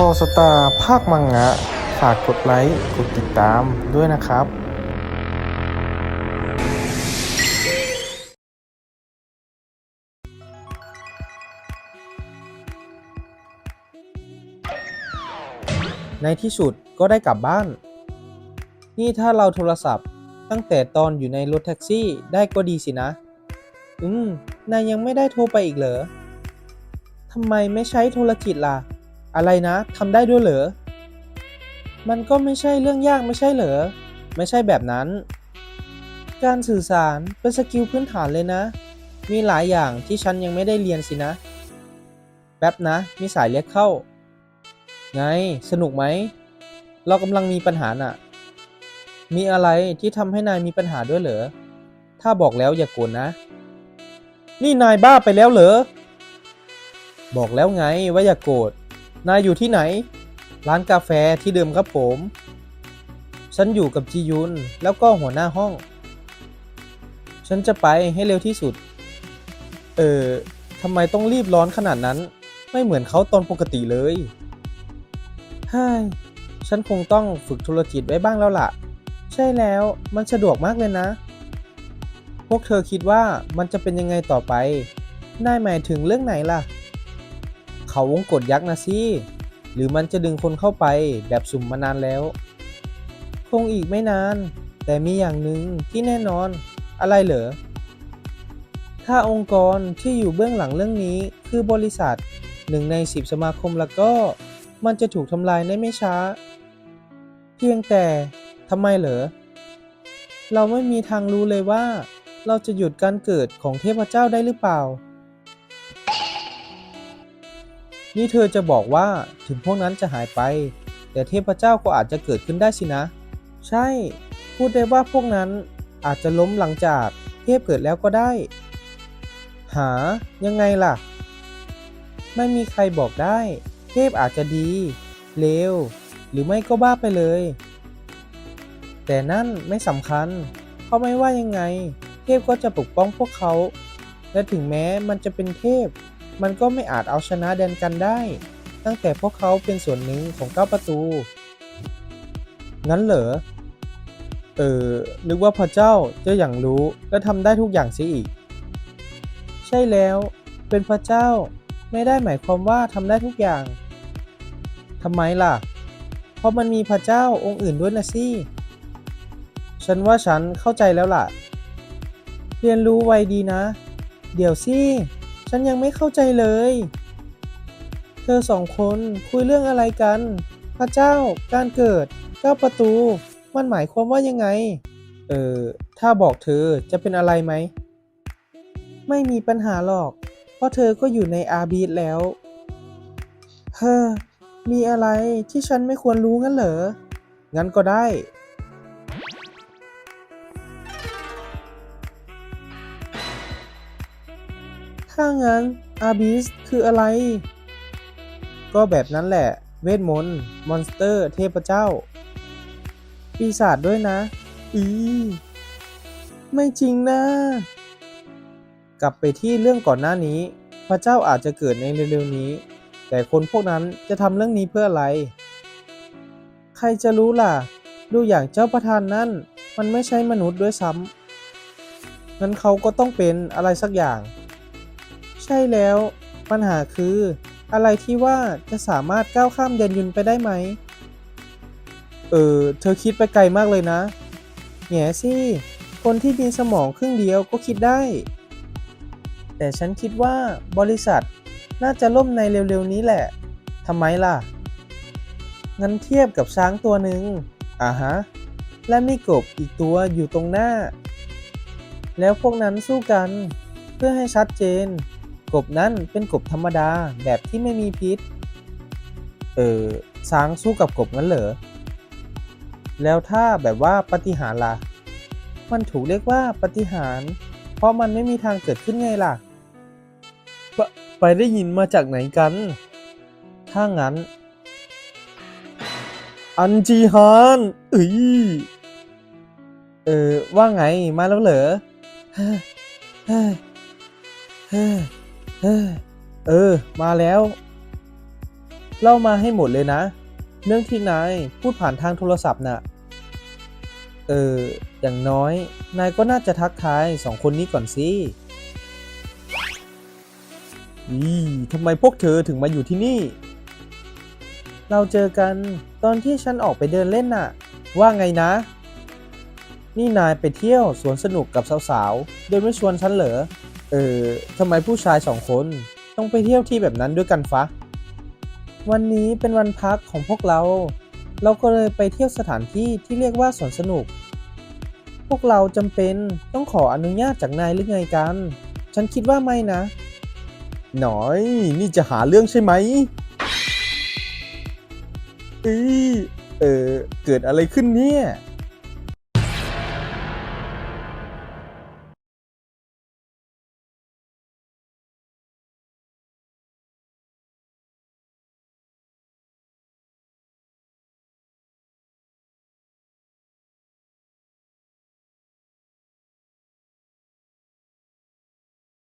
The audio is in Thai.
ออสตาภาคมังงะ ฝากกดไลค์ กดติดตามด้วยนะครับในที่สุดก็ได้กลับบ้าน นี่ถ้าเราโทรศัพท์ ตั้งแต่ตอนอยู่ในรถแท็กซี่ได้ก็ดีสินะ อืม นายยังไม่ได้โทรไปอีกเหรอ ทำไมไม่ใช้โทรจิตล่ะ อะไรนะทำได้ด้วยเหรอ มันก็ไม่ใช่เรื่องยากไม่ใช่เหรอ ไม่ใช่แบบนั้น การสื่อสารเป็นสกิลพื้นฐานเลยนะ มีหลายอย่างที่ฉันยังไม่ได้เรียนสินะ แป๊บนะ มีสายเรียกเข้า ไง สนุกไหม เรากำลังมีปัญหาน่ะ มีอะไรที่ทำให้นายมีปัญหาด้วยเหรอ ถ้าบอกแล้วอย่ากโกรธนะ นี่นายบ้าไปแล้วเหรอ บอกแล้วไงว่าอย่ากโกรธ นายอยู่ที่ไหน ร้านกาแฟที่เดิมครับผม ฉันอยู่กับจียุนแล้วก็หัวหน้าห้อง ฉันจะไปให้เร็วที่สุด เออทำไมต้องรีบร้อนขนาดนั้น ไม่เหมือนเขาตอนปกติเลยฮ้ยฉันคงต้องฝึกธุรจิตไว้บ้างแล้วล่ะ ใช่แล้ว มันสะดวกมากเลยนะ พวกเธอคิดว่ามันจะเป็นยังไงต่อไป นายหมายถึงเรื่องไหนล่ะ เขาวงกดยักษ์นะสิหรือมันจะดึงคนเข้าไปแบบสุ่มมานานแล้ว คงอีกไม่นาน แต่มีอย่างหนึ่งที่แน่นอนอะไรเหรอ ถ้าองค์กรที่อยู่เบื้องหลังเรื่องนี้คือบริษัทหนึ่งในสิบสมาคมแล้วก็ มันจะถูกทำลายในไม่ช้า เพียงแต่ทำไมเหรอ เราไม่มีทางรู้เลยว่า เราจะหยุดการเกิดของเทพเจ้าได้หรือเปล่า นี่เธอจะบอกว่าถึงพวกนั้นจะหายไป แต่เทพเจ้าก็อาจจะเกิดขึ้นได้สินะ ใช่ พูดได้ว่าพวกนั้นอาจจะล้มหลังจากเทพเกิดแล้วก็ได้ หา ยังไงล่ะ ไม่มีใครบอกได้ เทพอาจจะดี เลว หรือไม่ก็บ้าไปเลย แต่นั่นไม่สำคัญเพราะไม่ว่ายังไง เทพก็จะปกป้องพวกเขา และถึงแม้มันจะเป็นเทพ มันก็ไม่อาจเอาชนะแดนกันได้ ตั้งแต่พวกเขาเป็นส่วนหนึ่งของเก้าประตูงั้นเหรอ เออ นึกว่าพระเจ้าจะอย่างรู้และทำได้ทุกอย่างเสียอีก ใช่แล้ว เป็นพระเจ้าไม่ได้หมายความว่าทำได้ทุกอย่างทำไมล่ะ เพราะมันมีพระเจ้าองค์อื่นด้วยนะสิฉันว่าฉันเข้าใจแล้วล่ะ เรียนรู้ไวดีนะ เดี๋ยวสิ ฉันยังไม่เข้าใจเลย เธอสองคนคุยเรื่องอะไรกัน พระเจ้า การเกิดเก้าประตู มันหมายความว่ายังไง เออ ถ้าบอกเธอจะเป็นอะไรไหม ไม่มีปัญหาหรอก เพราะเธอก็อยู่ในอาบีดแล้ว เฮ้อ มีอะไรที่ฉันไม่ควรรู้งั้นเหรอ งั้นก็ได้ ถ้างั้นอาบิสคืออะไร ก็แบบนั้นแหละ เวทมนต์มอนสเตอร์ เทพเจ้า ปีศาจด้วยนะ อีไม่จริงนะ กลับไปที่เรื่องก่อนหน้านี้ พระเจ้าอาจจะเกิดในเร็วๆนี้ แต่คนพวกนั้นจะทำเรื่องนี้เพื่ออะไร ใครจะรู้ล่ะ ดูอย่างเจ้าประธานนั่น มันไม่ใช่มนุษย์ด้วยซ้ำงั้นเขาก็ต้องเป็นอะไรสักอย่าง ใช่แล้ว ปัญหาคือ อะไรที่ว่าจะสามารถก้าวข้ามแดนยุนไปได้ไหม เออ เธอคิดไปไกลมากเลยนะ แง่สิ คนที่มีสมองครึ่งเดียวก็คิดได้ แต่ฉันคิดว่าบริษัทน่าจะล่มในเร็วๆนี้แหละทำไมล่ะ งั้นเทียบกับช้างตัวหนึ่งอ่าฮะ และมีกบอีกตัวอยู่ตรงหน้า แล้วพวกนั้นสู้กันเพื่อให้ชัดเจน กบนั้นเป็นกบธรรมดาแบบที่ไม่มีพิษ เออช้างสู้กับกบงั้นเหรอ แล้วถ้าแบบว่าปฏิหารล่ะ มันถูกเรียกว่าปฏิหาร เพราะมันไม่มีทางเกิดขึ้นไงล่ะ ไปไปได้ยินมาจากไหนกัน ถ้างั้น อันจีฮานเอ้ยเออว่าไงมาแล้วเหรอ เฮ้ย เฮ้ย เฮ้ยเออ มาแล้ว เล่ามาให้หมดเลยนะ เรื่องที่นายพูดผ่านทางโทรศัพท์น่ะ เออ อย่างน้อย นายก็น่าจะทักทายสองคนนี้ก่อนสิอีทำไมพวกเธอถึงมาอยู่ที่นี่ เราเจอกันตอนที่ฉันออกไปเดินเล่นน่ะ ว่าไงนะ นี่นายไปเที่ยวสวนสนุกกับสาวๆ โดยไม่ชวนฉันเหรอ เออทำไมผู้ชายสองคนต้องไปเที่ยวที่แบบนั้นด้วยกันฟะ วันนี้เป็นวันพักของพวกเรา เราก็เลยไปเที่ยวสถานที่ที่เรียกว่าสวนสนุก พวกเราจำเป็นต้องขออนุญาตจากนายหรือไงกัน ฉันคิดว่าไม่นะ หน่อย นี่จะหาเรื่องใช่ไหมอีเออเกิดอะไรขึ้นเนี่ย